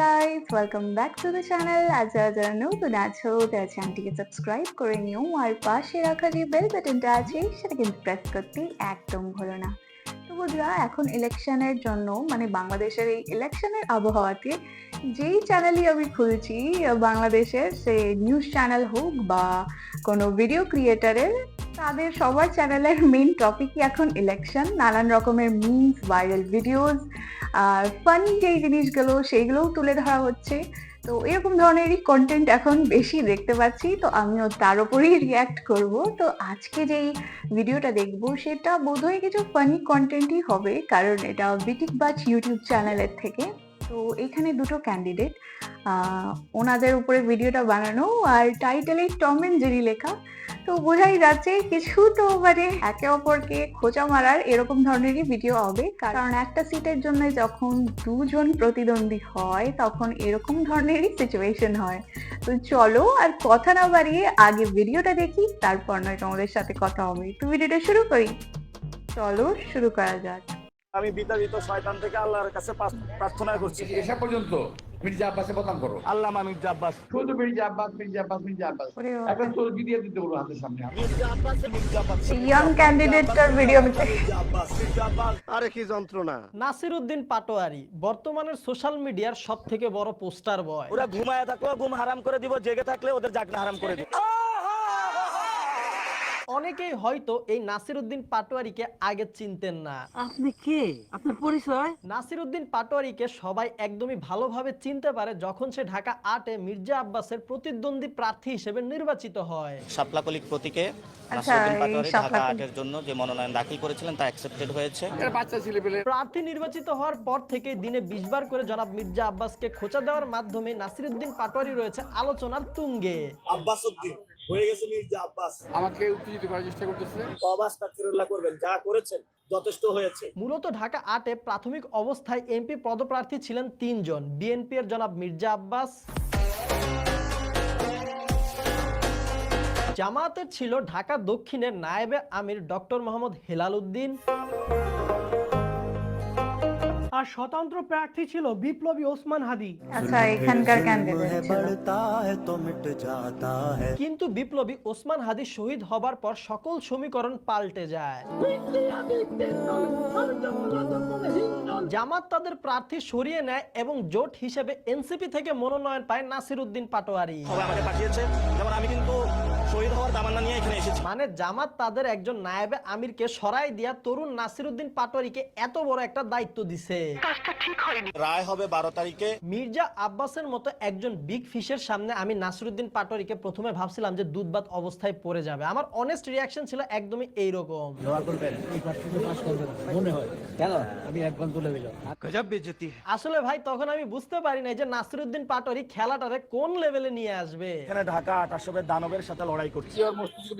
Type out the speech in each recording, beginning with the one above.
Guys welcome back to the channel আজ যারা যারা নতুন আছো তারা চ্যানেলটিকে সাবস্ক্রাইব করে নিও আর পাশে রাখা যে বেল বাটনটা আছে, সেটা কিন্তু প্রেস করতে একদম ভুলো না। তো বন্ধুরা, এখন ইলেকশনের জন্য মানে বাংলাদেশের এই ইলেকশনের আবহাওয়াতে যেই চ্যানেলই আমি খুলছি, বাংলাদেশের সে নিউজ চ্যানেল হোক বা কোনো ভিডিও ক্রিয়েটারের তাদের সবার চ্যানেলের মেন টপিকই এখন ইলেকশন নানান রকমের মিমস ভাইরাল ভিডিওস আর ফানি যেই জিনিসগুলো, সেইগুলোও তুলে ধরা হচ্ছে। তো এরকম ধরনেরই কন্টেন্ট এখন বেশি দেখতে পাচ্ছি। তো আমিও তার উপরেই রিয়্যাক্ট করব। তো আজকে যেই ভিডিওটা দেখব, সেটা বোধহয় কিছু ফানি কন্টেন্টই হবে। কারণ এটা বিটিক বাচ ইউটিউব চ্যানেলের থেকে। তো এখানে দুটো ক্যান্ডিডেট ওনাদের উপরে ভিডিওটা বানানো। আর টাইটেলে টম এন্ড জেরি লেখা। তো বোঝাই যাচ্ছে কিছু তো মানে একে অপরকে খোঁচা মারার এরকম ধরনেরই ভিডিও হবে। কারণ একটা সিটের জন্য যখন দুজন প্রতিদ্বন্দ্বী হয় তখন এরকম ধরনেরই সিচুয়েশন হয়। তো চলো আর কথা না বাড়িয়ে আগে ভিডিওটা দেখি তারপর নয় তোমাদের সাথে কথা হবে। তো ভিডিওটা শুরু করি। চলো শুরু করা যাক। আমি বিতাড়িত শয়তান থেকে আল্লাহর কাছে প্রার্থনা করছি। এসা পর্যন্ত। মির্জা আব্বাসে বদনাম করো। আল্লামা মির্জা আব্বাস। শুধু মির্জা আব্বাস মির্জা আব্বাস মির্জা আব্বাস। একটা চর্বি দিয়ে দিতে বলো হাতের সামনে। মির্জা আব্বাস মির্জা আব্বাস। ইয়াং ক্যান্ডিডেটটার ভিডিও মির্জা আব্বাস মির্জা আব্বাস। আরে কি যন্ত্রণা। নাসির উদ্দিন পাটোয়ারি বর্তমানের সোশ্যাল মিডিয়ার সব থেকে বড় পোস্টার বয় ওরা ঘুমায় থাকল ঘুম হারাম করে দিব জেগে থাকলে ওদের জাগনা হারাম করে দিব। অনেকেই হয়তো এই নাসির উদ্দিন পাটোয়ারিকে আগে চিনতেন না। আপনি কে? আপনার পরিচয়? নাসির উদ্দিন পাটোয়ারিকে সবাই একদমই ভালোভাবে চিনতে পারে যখন সে ঢাকা আটে মির্জা আব্বাসের প্রতিদ্বন্দ্বী প্রার্থী হিসেবে নির্বাচিত হয়। শাপলাকলিক প্রতীকে নাসিরউদ্দিন পাটোয়ারি ঢাকা আটের জন্য যে মনোনয়ন দাখিল করেছিলেন তা অ্যাকসেপ্টেড হয়েছে। বাচ্চা ছেলে প্রার্থী নির্বাচিত হওয়ার পর থেকে দিনে বিশ বার করে জনাব মির্জা আব্বাসকে খোঁচা দেওয়ার মাধ্যমে নাসির উদ্দিন পাটোয়ারি রয়েছে আলোচনার তুঙ্গে। আব্বাস উদ্দিন হয়ে গেছে মির্জা আব্বাস। আমাকে উত্তেজিত করার চেষ্টা করতেছে। তবা আস্তাগফিরুল্লাহ করবেন যা করেছেন যথেষ্ট হয়েছে। মূলত ঢাকা আটে প্রাথমিক অবস্থায় এমপি পদপ্রার্থী ছিলেন তিনজন বিএনপি এর জনাব মির্জা আব্বাস। জামায়াতের ছিল ঢাকা দক্ষিণের নায়েবে আমির ডক্টর মোহাম্মদ হেলাল উদ্দিন। আর স্বতন্ত্র প্রার্থী ছিল বিপ্লবী ওসমান হাদি। আচ্ছা এখানকার ক্যান্ডিডেট কিন্তু বিপ্লবী ওসমান হাদি শহীদ হবার পর সকল সমীকরণ পাল্টে যায়। জামাত তাদের প্রার্থী সরিয়ে নেয় এবং জোট হিসেবে এনসিপি থেকে মনোনয়ন পায় নাসির উদ্দিন পাটোয়ারি। সবাই আমাকে পাঠিয়েছে। যেমন আমি কিন্তু শহীদ হওয়ার তামান্না নিয়ে এখানে এসেছি। মানে জামাত তাদের একজন নায়েবে আমিরকে সরাই দিয়া তরুণ নাসির উদ্দিন পাটোয়ারিকে এত বড় একটা দায়িত্ব দিছে। রায় হবে বারো তারিখে। মির্জা আব্বাসের মতো একজন বিগ ফিশের সামনে আমি নাসিরুদ্দিন পাটোয়ারিকে প্রথমে ভাবছিলাম যে দুধবাত অবস্থায় পড়ে যাবে। আমার অনেস্ট রিয়াকশন ছিল একদমই এইরকম। আসলে ভাই তখন আমি বুঝতে পারি নাই যে নাসিরুদ্দিন পাটোয়ারি খেলাটারে কোন লেভেলে নিয়ে আসবে। এখানে ঢাকা আট দানবের সাথে লড়াই করছি।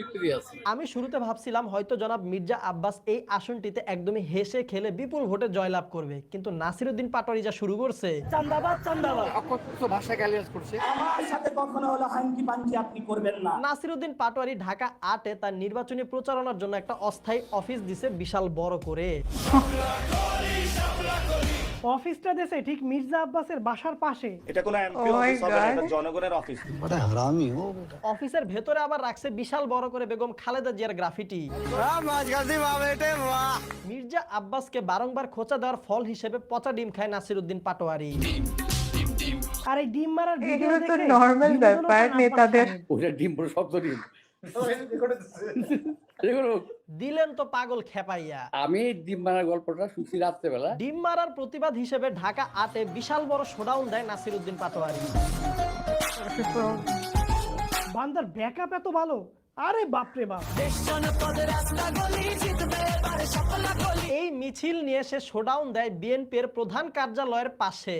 বিক্রি আছে? আমি শুরুতে ভাবছিলাম হয়তো জনাব মির্জা আব্বাস এই আসনটিতে একদমই হেসে খেলে বিপুল ভোটে জয়লাভ করবে কিন্তু নাসিরুদ্দিন পাটোয়ারি যা শুরু করছে। চান্দাবাদ চান্দাবাদ। অকথ্য ভাষা গালিয়াজ করছে। আমার সাথে কখনো হলো হাঙ্কি পাঙ্কি আপনি করবেন না। নাসিরুদ্দিন পাটোয়ারি ঢাকা আটে তার নির্বাচনী প্রচারণার জন্য একটা অস্থায়ী অফিস দিছে বিশাল বড় করে। অফিসটা দেশে ঠিক মির্জা আব্বাসের বাসার পাশে। এটা কোনো এমপি Oh অফিস হবে না, এটা জনগণের অফিস। অফিসের ভেতরে আবার রাখছে বিশাল বড় করে বেগম খালেদা জিয়ার গ্রাফিটি। মির্জা আব্বাসকে বারংবার খোঁচা দেওয়ার ফল হিসেবে পচা ডিম খায় নাসিরুদ্দিন পাটোয়ারি। আর এই ডিম মারার ভিডিও এগুলো তো দেখে নর্মাল বিনোদনও ব্যাপার নেতাদের। ওটা ডিম পুরো শব্দ ডিম। দিলেন তো পাগল খেপাইয়া। আমি ডিম মারার গল্পটা শুনছি রাত্রেবেলা। ডিম মারার প্রতিবাদ হিসেবে ঢাকা আতে বিশাল বড় শোডাউন দেয় নাসিরুদ্দিন পাটোয়ারি। বান্দার ব্যাকআপ এত ভালো? আরে বাপরে বাপ। এই মিছিল নিয়ে সে শোডাউন দেয় বিএনপির প্রধান কার্যালয়ের পাশে।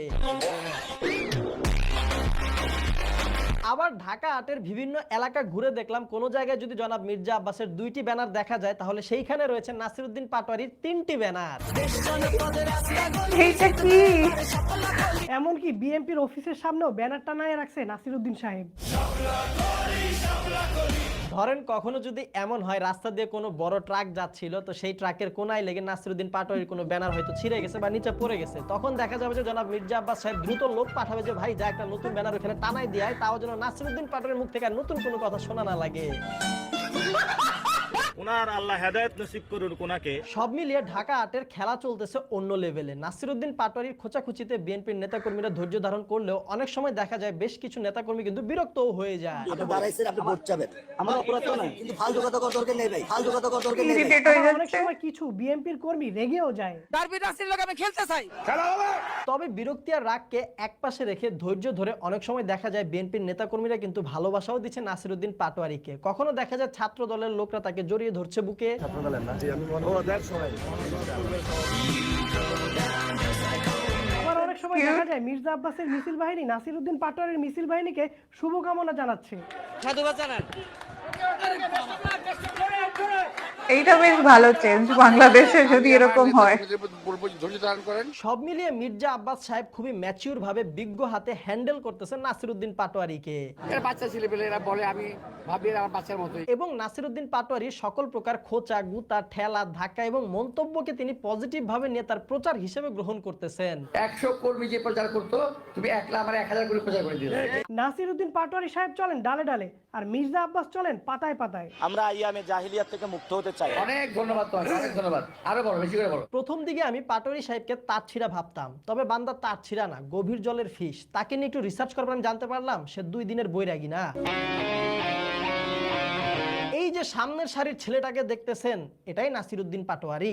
আবার ঢাকা আটের বিভিন্ন এলাকা ঘুরে দেখলাম। কোন জায়গায় যদি জনাব মির্জা আব্বাসের দুইটি ব্যানার দেখা যায় তাহলে সেইখানে রয়েছে নাসিরুদ্দিন পাটোয়ারির তিনটি ব্যানার। এইটা কি? এমনকি বিএনপির অফিসের সামনেও ব্যানার টানায় রাখছে নাসিরুদ্দিন সাহেব। ধরেন কখনো যদি এমন হয়, রাস্তা দিয়ে কোনো বড় ট্রাক যাচ্ছিল, তো সেই ট্রাকের কোনায় লেগে নাসিরুদ্দিন পাটোয়ারির কোনো ব্যানার হয়তো ছিঁড়ে গেছে বা নিচে পড়ে গেছে। তখন দেখা যাবে যে জনাব মির্জা আব্বাস সাহেব দ্রুত লোক পাঠাবে যে, ভাই, যা একটা নতুন ব্যানার ওখানে টানাই দিয়ে তাও যেন নাসিরুদ্দিন পাটোয়ারির মুখ থেকে নতুন কোনো কথা শোনা না লাগে। ওনার আল্লাহ হেদায়ত নসিব করুন ওনাকে। সব মিলিয়ে ঢাকা আটের খেলা চলতেছে অন্য লেভেলে নাসিরুদ্দিন পাটোয়ারির খোঁচাখুচিতে বিএনপির নেতাকর্মীরা ধৈর্য ধারণ করলেও অনেক সময় দেখা যায় বেশ কিছু নেতাকর্মী কিন্তু বিরক্তও হয়ে যায়। আপনি দাঁড়াইছেন আপনি ভোট চাবেন। আমার অপরাধ তো নাই। কিন্তু ফালতু কথা কর দরকার নেই ভাই। ফালতু কথা কর দরকার নেই ভাই। ইরিটেট আবার অনেক সময় কিছু বিএনপির কর্মী রেগেও যায়। তবে বিরক্তি আর রাগকে একপাশে রেখে ধৈর্য ধরে অনেক সময় দেখা যায় বিএনপির নেতাকর্মীরা কিন্তু ভালোবাসাও দিচ্ছে নাসিরুদ্দিন পাটোয়ারিকে। কখনো দেখা যায় ছাত্র দলের লোকরা তাকে জড়িয়ে ধরছে বুকে। আবার অনেক সময় দেখা যায় মির্জা আব্বাসের মিছিল বাহিনী নাসির উদ্দিন পাটোয়ারির মিছিল বাহিনীকে শুভকামনা জানাচ্ছে। এইটা বেশ ভালো চেঞ্জ বাংলাদেশে যদি এরকম হয়। বলব ধৈর্য ধারণ করেন সব মিলিয়ে মির্জা আব্বাস সাহেব খুবই ম্যাচিউর ভাবে বিজ্ঞ হাতে হ্যান্ডেল করতেছেন নাসিরুদ্দিন পাটোয়ারিকে। এরা বাচ্চা ছেলে পেলে এরা বলে আমি ভাবি আমার বাচ্চার মতোই। এবং নাসিরুদ্দিন পাটোয়ারি সকল প্রকার খোঁচা গুতা ঠেলা ধাক্কা এবং মন্তব্যকে তিনি পজিটিভ ভাবে নিয়ে তার প্রচার হিসেবে গ্রহণ করতেছেন। একশো কর্মী যে প্রচার করতো তুমি একলা আমার এক হাজার করে প্রচার করে দিলে নাসিরউদ্দিন পাটোয়ারি সাহেব চলেন ডালে ডালে। আর মির্জা আব্বাস চলেন পাতায় পাতায়। আমরা আইয়ামে জাহিলিয়াত থেকে মুক্ত হতে চাই। অনেক ধন্যবাদ অনেক ধন্যবাদ। আরও বড় বেশি করে বড় প্রথম দিকে আমি পাটোয়ারি সাহেবকে তার ছিঁড়া ভাবতাম তবে বান্দা তার ছিঁড়া না গভীর জলের ফিশ তাকে নিয়ে একটু রিসার্চ করবার আমি জানতে পারলাম সে দুই দিনের বৈরাগী না। এই যে সামনের সারির ছেলেটাকে দেখতেছেন এটাই নাসিরুদ্দিন পাটোয়ারি।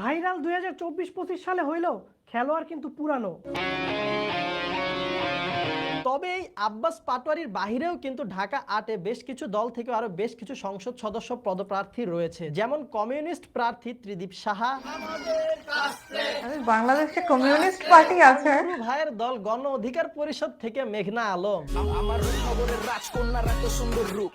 ভাইরাল দুই হাজার চব্বিশ পঁচিশ সালে হইলেও খেলোয়াড় কিন্তু পুরানো। তবে এই আব্বাস পাটোয়ারির বাহিরেও কিন্তু ঢাকা আটে বেশ কিছু দল থেকে আরও বেশ কিছু সংসদ সদস্য পদপ্রার্থী রয়েছে। যেমন কমিউনিস্ট প্রার্থী ত্রিদীপ সাহা। বাংলাদেশে কমিউনিস্ট পার্টি আছে। ভাইয়ের দল গণ অধিকার পরিষদ থেকে মেঘনা আলম।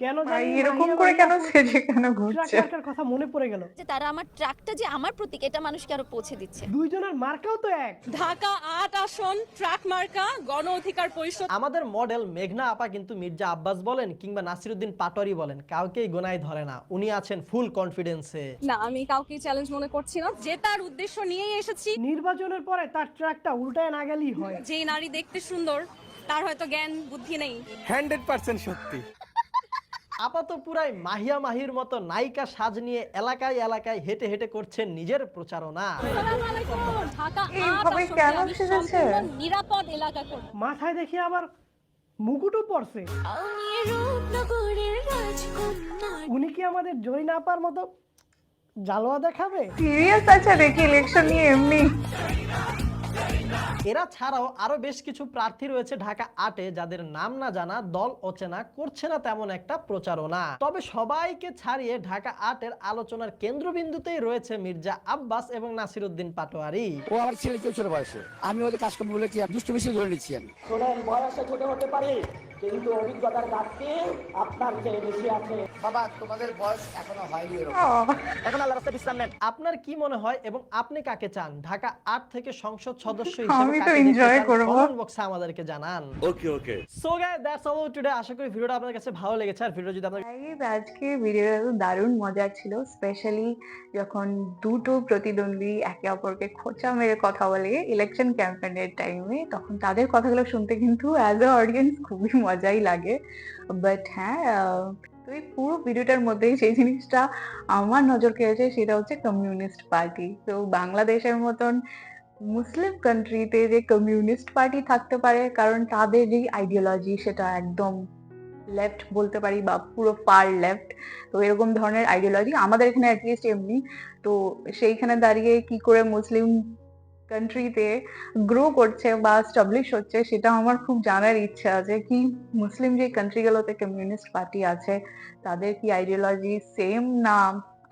কেন ভাই জানি এরকম করে কেন সেজে কেন ঘুরছে? কথা মনে পড়ে গেল। যে তারা আমার ট্রাকটা যে আমার প্রতীক এটা মানুষকে আরও পৌঁছে দিচ্ছে। দুইজনের মার্কাও তো এক। ঢাকা আট আসন ট্রাক মার্কা গণ অধিকার পরিষদ। আমাদের মডেল মেঘনা আপা কিন্তু মির্জা আব্বাস বলেন কিংবা নাসিরুদ্দিন পাটোয়ারি বলেন কাউকেই গোনায় ধরে না। উনি আছেন ফুল কনফিডেন্সে না আমি কাউকে চ্যালেঞ্জ মনে করছি না। যে তার উদ্দেশ্য নিয়েই এসেছি নির্বাচনের পরে তার ট্রাকটা উল্টায় না গেলেই হয়। যে নারী দেখতে সুন্দর তার হয়তো জ্ঞান বুদ্ধি নেই। হান্ড্রেড পার্সেন্ট সত্যি। আপাত পুরাই মাহিয়া মাহির মতো নায়িকা সাজ নিয়ে এলাকায় এলাকায় হেঁটে হেঁটে করছেন নিজের প্রচারণা। আসসালামু আলাইকুম। ঢাকা আট এইভাবে কেন সেজেছে? নিরাপদ এলাকা করব। মাথায় দেখি আবার মুকুটও পড়ছে উনি কি আমাদের জরিনা আপার মতো? জালোয়া দেখাবে? সিরিয়াস আছে দেখি ইলেকশন নিয়ে এমনি। এরা ছাড়াও আরও বেশ কিছু প্রার্থী রয়েছে ঢাকা আটে যাদের নাম না জানা দল অচেনা করছে না তেমন একটা প্রচারণা। তবে সবাইকে ছাড়িয়ে ঢাকা আটের আলোচনার কেন্দ্রবিন্দুতেই রয়েছে মির্জা আব্বাস এবং নাসিরুদ্দিন পাটোয়ারি। ও আমার ছেলে কেউ ছোট বয়সে। আমি ওদের কাজ করব বলে কি দুষ্ট বেশি ধরে নিচ্ছি আমি? শোনেন বয়সে ছোট হতে পারে। কিন্তু অভিজ্ঞতার ঘাটতি আপনার চেয়ে বেশি আছে। বাবা তোমাদের বয়স এখনও হয়নি এখন আল্লাহ রাস্তায় বিশ্রাম নেন। আপনার কি মনে হয় এবং আপনি কাকে চান? ঢাকা আট থেকে সংসদ সদস্য আমি তো enjoy করব। বক্সে আমাদেরকে জানান। Okay okay so guys that's all today আশা করি ভিডিওটা আপনাদের কাছে ভালো লেগেছে। আর ভিডিও যদি আপনাদের আজকে ভিডিওটা দারুণ মজার ছিল স্পেশালি যখন দুটো প্রতিদ্বন্দ্বী একে অপরকে খোঁচা মেরে কথা বলে ইলেকশন ক্যাম্পেনের টাইমে তখন তাদের কথাগুলো শুনতে কিন্তু অ্যাজ এ অডিয়েন্স খুবই মজাই লাগে। বাট হ্যাঁ তো এই পুরো ভিডিওটার মধ্যেই সেই জিনিসটা আমার নজর কেড়েছে, সেটা হচ্ছে কমিউনিস্ট পার্টি তো বাংলাদেশের মতন মুসলিম কান্ট্রিতে যে কমিউনিস্ট পার্টি থাকতে পারে, কারণ তাদের যে আইডিওলজি সেটা একদম লেফট বলতে পারি বা পুরো ফার লেফট তো এরকম ধরনের আইডিওলজি আমাদের এখানে অ্যাটলিস্ট এমনি। তো সেইখানে দাঁড়িয়ে কি করে মুসলিম কান্ট্রিতে গ্রো করছে বা স্টাবলিশ হচ্ছে, সেটা আমার খুব জানার ইচ্ছা আছে কি মুসলিম যে কান্ট্রিগুলোতে কমিউনিস্ট পার্টি আছে, তাদের কি আইডিওলজি সেম না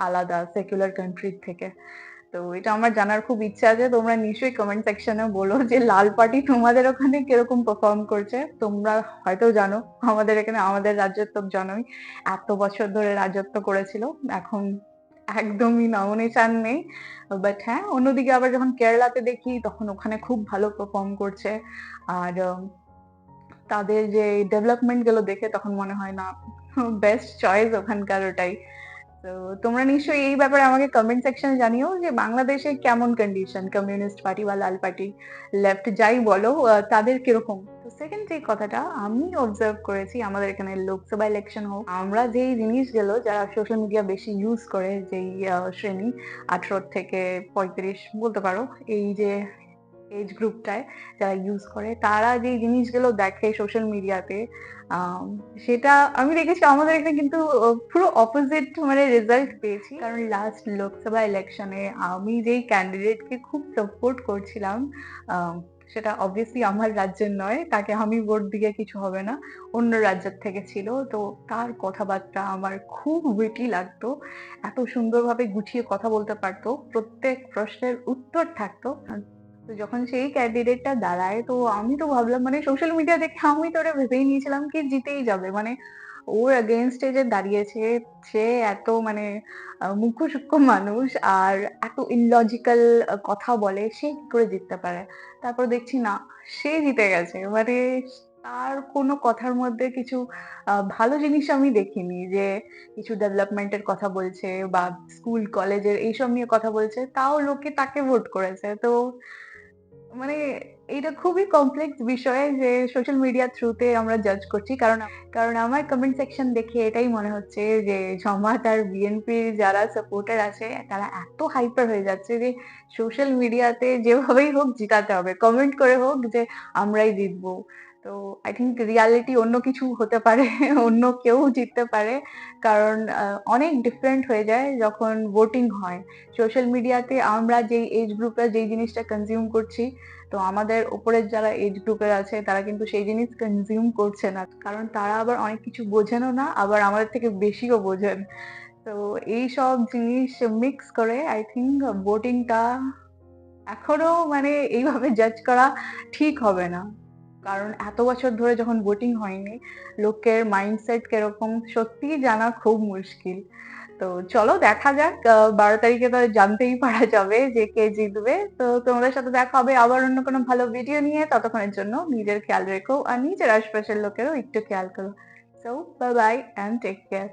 আলাদা সেকুলার কান্ট্রির থেকে? তো এটা আমার জানার খুব ইচ্ছা আছে। তোমরা নিশ্চয়ই কমেন্ট সেকশনে বলো যে লাল পার্টি তোমাদের ওখানে কীরকম পারফর্ম করছে। তোমরা হয়তো জানো, আমাদের এখানে আমাদের রাজ্যত্ব জানোই এত বছর ধরে রাজত্ব করেছিল। এখন একদমই নমিনেশন নেই। বাট হ্যাঁ অন্যদিকে আবার যখন কেরালাতে দেখি, তখন ওখানে খুব ভালো পারফর্ম করছে। আর তাদের যে ডেভেলপমেন্টগুলো দেখে তখন মনে হয় না বেস্ট চয়েস ওখানকার ওটাই। তো তোমরা নিশ্চয়ই এই ব্যাপারে আমাকে কমেন্ট সেকশনে জানিও যে বাংলাদেশে কেমন কন্ডিশন কমিউনিস্ট পার্টি বা লাল পার্টি লেফট যাই বলো তাদের কীরকম? তো সেকেন্ড যে কথাটা আমি অবজার্ভ করেছি আমাদের এখানে লোকসভা ইলেকশন হোক, আমরা যেই জিনিসগুলো যারা সোশ্যাল মিডিয়া বেশি ইউজ করে, যেই শ্রেণি আঠারো থেকে পঁয়ত্রিশ বলতে পারো, এই যে এজ গ্রুপটায় যারা ইউজ করে, তারা যে জিনিসগুলো দেখে সোশ্যাল মিডিয়াতে সেটা আমি দেখেছি আমাদের এখানে কিন্তু পুরো অপোজিট মানে রেজাল্ট পেয়েছি। কারণ লাস্ট লোকসভা ইলেকশনে আমি যেই ক্যান্ডিডেটকে খুব সাপোর্ট করছিলাম সেটা অবভিয়াসলি আমার রাজ্যের নয়, তাকে আমি ভোট দিয়ে কিছু হবে না, অন্য রাজ্যের থেকে ছিল। তো তার কথাবার্তা আমার খুব উইটি লাগতো, এত সুন্দরভাবে গুছিয়ে কথা বলতে পারতো, প্রত্যেক প্রশ্নের উত্তর থাকতো। তো যখন সেই ক্যান্ডিডেটটা দাঁড়ায়, তো আমি তো ভাবলাম মানে সোশ্যাল মিডিয়া দেখে আমি তো ওটা ভেবেই নিয়েছিলাম কি জিতেই যাবে মানে ওর এগেনস্টে যে দাঁড়িয়েছে, সে এত মানে মুখ্য সূক্ষ্ম মানুষ আর এত ইললজিক্যাল কথা বলে, সে কি করে জিততে পারে? তারপর দেখছি না, সে জিতে গেছে। মানে তার কোনো কথার মধ্যে কিছু ভালো জিনিস আমি দেখিনি যে কিছু ডেভেলপমেন্টের কথা বলছে বা স্কুল কলেজের এইসব নিয়ে কথা বলছে। তাও লোকে তাকে ভোট করেছে। তো মানে এটা খুবই কমপ্লেক্স বিষয় যে সোশ্যাল মিডিয়া থ্রুতে আমরা জাজ করছি। কারণ কারণ আমার কমেন্ট সেকশন দেখে এটাই মনে হচ্ছে যে জমাত আর বিএনপির যারা সাপোর্টার আছে, তারা এত হাইপার হয়ে যাচ্ছে যে সোশ্যাল মিডিয়াতে যেভাবেই হোক জিতাতে হবে। কমেন্ট করে হোক যে আমরাই জিতবো। তো আই থিঙ্ক রিয়ালিটি অন্য কিছু হতে পারে, অন্য কেউ জিততে পারে। কারণ অনেক ডিফারেন্ট হয়ে যায় যখন ভোটিং হয়। সোশ্যাল মিডিয়াতে আমরা যেই এজ গ্রুপে যেই জিনিসটা কনজিউম করছি, তো আমাদের ওপরের যারা এজ গ্রুপের আছে, তারা কিন্তু সেই জিনিস কনজিউম করছে না। কারণ তারা আবার অনেক কিছু বোঝেনও না, আবার আমাদের থেকে বেশিও বোঝেন। তো এই সব জিনিস মিক্স করে আই থিঙ্ক ভোটিংটা এখনও মানে এইভাবে জাজ করা ঠিক হবে না। কারণ এত বছর ধরে যখন ভোটিং হয়নি, লোকের মাইন্ডসেট কীরকম সত্যি জানা খুব মুশকিল। তো চলো দেখা যাক বারো তারিখে তো জানতেই পারা যাবে যে কে জিতবে। তো তোমাদের সাথে দেখা হবে আবার অন্য কোনো ভালো ভিডিও নিয়ে। ততক্ষণের জন্য নিজের খেয়াল রেখো আর নিজের আশপাশের লোকেরও একটু খেয়াল করো। So bye bye and take care